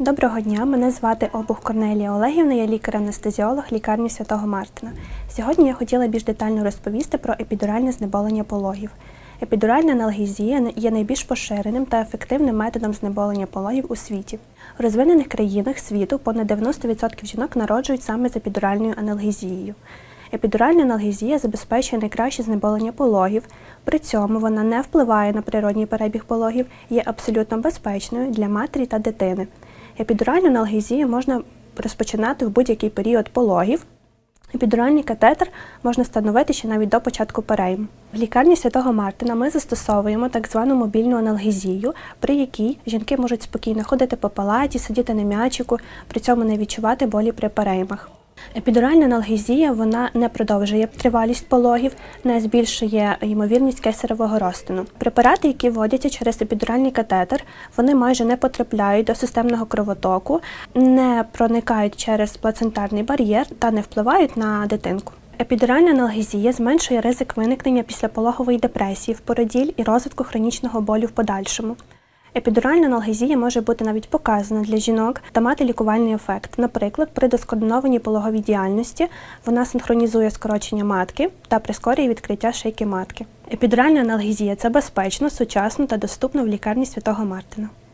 Доброго дня, мене звати Обух Корнелія Олегівна, я лікар-анестезіолог лікарні Святого Мартина. Сьогодні я хотіла більш детально розповісти про епідуральне знеболення пологів. Епідуральна аналгезія є найбільш поширеним та ефективним методом знеболення пологів у світі. В розвинених країнах світу понад 90% жінок народжують саме з епідуральною аналгезією. Епідуральна аналгезія забезпечує найкраще знеболення пологів, при цьому вона не впливає на природній перебіг пологів, є абсолютно безпечною для матері та дитини. Епідуральну аналгезію можна розпочинати в будь-який період пологів. Епідуральний катетер можна встановити ще навіть до початку перейму. В лікарні Святого Мартина ми застосовуємо так звану мобільну аналгезію, при якій жінки можуть спокійно ходити по палаті, сидіти на м'ячику, при цьому не відчувати болі при переймах. Епідуральна аналгезія вона не продовжує тривалість пологів, не збільшує ймовірність кесаревого розтину. Препарати, які вводяться через епідуральний катетер, вони майже не потрапляють до системного кровотоку, не проникають через плацентарний бар'єр та не впливають на дитинку. Епідуральна аналгезія зменшує ризик виникнення післяпологової депресії в породіль і розвитку хронічного болю в подальшому. Епідуральна аналгезія може бути навіть показана для жінок та мати лікувальний ефект. Наприклад, при доскоординованій пологовій діяльності вона синхронізує скорочення матки та прискорює відкриття шийки матки. Епідуральна аналгезія це безпечно, сучасно та доступно в лікарні Святого Мартина.